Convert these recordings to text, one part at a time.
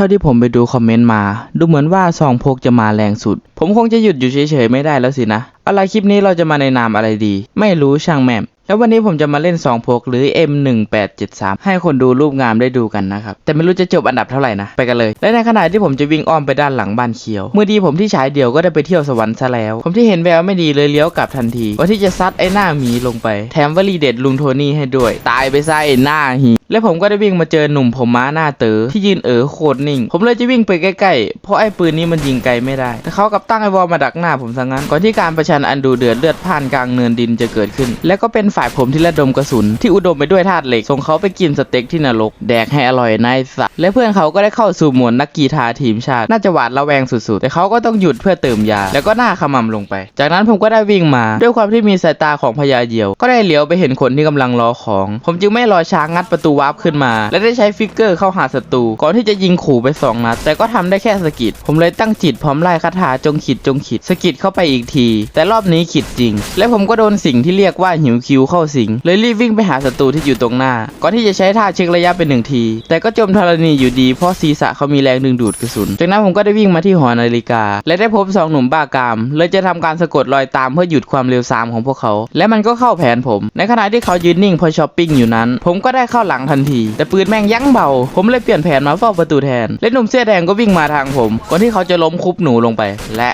ท่าที่ผมไปดูคอมเมนต์มา ดูเหมือนว่าซองพกจะมาแรงสุด ผมคงจะหยุดอยู่เฉยๆไม่ได้แล้วสินะอะไรคลิปนี้เราจะมาในนามอะไรดี ไม่รู้ช่างแม่ม แล้ววันนี้ผมจะมาเล่นซองพกหรือ M1873 ให้คนดูรูปงามได้ดูกันนะครับ แต่ไม่รู้จะจบอันดับเท่าไหร่นะ ไปกันเลย และในขณะที่ผมจะวิ่งอ้อมไปด้านหลังบ้านเขียว เมื่อดีผมที่ฉายเดี่ยวก็ได้ไปเที่ยวสวรรค์ซะแล้ว ผมที่เห็นแววไม่ดีเลยเลี้ยวกลับทันที ว่าที่จะซัดไอ้หน้าหมีลงไป แถมวลีเด็ดลุงโทนี่ให้ด้วย ตายไปซะไอ้หน้าหีและผมก็ได้วิ่งมาเจอหนุ่มผมม้าหน้าเต๋อที่ยืนเอ๋อโคตรนิ่ง ผมเลยจะวิ่งไปใกล้ๆ เพราะไอ้ปืนนี้มันยิงไกลไม่ได้ แต่เขากลับตั้งไอ้วอลมาดักหน้าผมซะงั้น ก่อนที่การประชันอันดูเดือดเลือดพ่านกลางเนินดินจะเกิดขึ้น และก็เป็นฝ่ายผมที่ระดมกระสุนที่อุดมไปด้วยธาตุเหล็กส่งเขาไปกินสเต็กที่นรก แดกให้อร่อยนายสัตว์และเพื่อนเขาก็ได้เข้าสู่หมวดนักกีฬาทีมชาติ น่าจะหวาดระแวงสุดๆ แต่เขาก็ต้องหยุดเพื่อเติมยา แล้วก็หน้าขมำลงไป จากนั้นผมก็ได้วิ่งมา ด้วยความที่มีสายตาของพญาเหยี่ยว ก็ได้เหลียวไปเห็นคนที่กำลังรอของ ผมจึงไม่รอช้างัดประตูวาร์ปขึ้นมา และได้ใช้ฟิกเกอร์เข้าหาศัตรูก่อนที่จะยิงขู่ไปสองนัดแต่ก็ทำได้แค่สะกิดผมเลยตั้งจิตพร้อมไล่คาถาจงขิดจงขิดสะกิดเข้าไปอีกที แต่รอบนี้ขิดจริง และผมก็โดนสิ่งที่เรียกว่าหิวคิวเข้าสิง เลยรีบวิ่งไปหาศัตรูที่อยู่ตรงหน้า ก่อนที่จะใช้ท่าเช็คระยะเป็นหนึ่งที แต่ก็จมธรณีอยู่ดีเพราะศีรษะเขามีแรงดึงดูดกระสุน จากนั้นผมก็ได้วิ่งมาที่หอนาฬิกา และได้พบสองหนุ่มบ้ากาม เลยจะทำการสะกดรอยตามเพื่อหยุดความเร็วซามของพวกเขา และมันก็เข้าแผนผม ในขณะที่เขายืนนิ่งพอช้อปปิ้งอยู่นั้น ผมก็ได้เข้าหลังทันที แต่ปืนแม่งยั้งเบา ผมเลยเปลี่ยนแผนมาเฝ้าประตูแทน และหนุ่มเสื้อแดงก็วิ่งมาทางผม ก่อนที่เขาจะล้มคุบหนูลงไป และ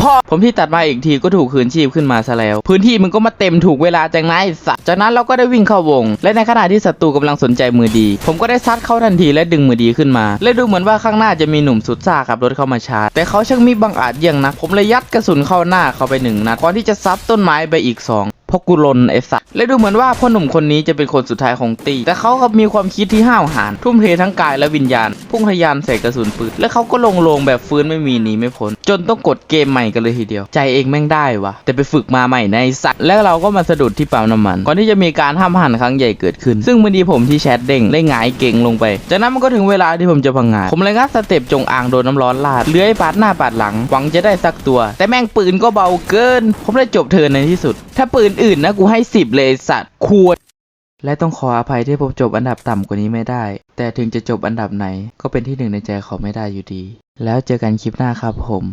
พ่อผมที่ตัดมาอีกทีก็ถูกคืนชีพขึ้นมาซะแล้ว พื้นที่มึงก็มาเต็มถูกเวลาจังนะไอ้สัตว์จากนั้นเราก็ได้วิ่งเข้าวง และในขณะที่ศัตรูกำลังสนใจมือดี ผมก็ได้ซัดเข้าทันทีและดึงมือดีขึ้นมา และดูเหมือนว่าข้างหน้าจะมีหนุ่มสุดซ่าขับรถเข้ามาชาร์จแต่เขาช่างมีบังอาจเยี่ยงนะผมเลยยัดกระสุนเข้าหน้าเขาไปหนึ่งนัดก่อนที่จะซัดต้นไม้ไปอีกสอง เพราะกูลนไอสัตว์และดูเหมือนว่าพ่อหนุ่มคนนี้จะเป็นคนสุดท้ายของตี แต่เขากับมีความคิดที่ห้าวหาญทุ่มเททั้งกายและวิญญาณ พุ่งทะยานใส่กระสุนปืน และเขาก็ลงลงแบบฟื้นไม่มีหนีไม่พ้น จนต้องกดเกมใหม่กันเลยทีเดียว ใจเองแม่งได้วะแต่ไปฝึกมาใหม่ในสัตว์ แล้วเราก็มาสะดุดที่ปั๊มน้ำมันก่อนที่จะมีการห้ามหันครั้งใหญ่เกิดขึ้น ซึ่งมือดีผมที่แชทเด้งได้หงายเก่งลงไป จากนั้นมันก็ถึงเวลาที่ผมจะพังงาดผมเลยงัดสเต็ปจงอางโดนน้ำร้อนลาดเลื้อยปาดหน้าปาดหลังหวังจะได้สักตัว แต่แม่งปืนก็เบาเกิน ผมเลยจบเทิร์นในที่สุด ถ้าปืนอื่นนะกูให้สิบเลยสัตว์ควรและต้องขออภัยที่ผมจบอันดับต่ำกว่านี้ไม่ได้ แต่ถึงจะจบอันดับไหนก็เป็นที่หนึ่งในใจเขาไม่ได้อยู่ดี แล้วเจอกันคลิปหน้าครับผม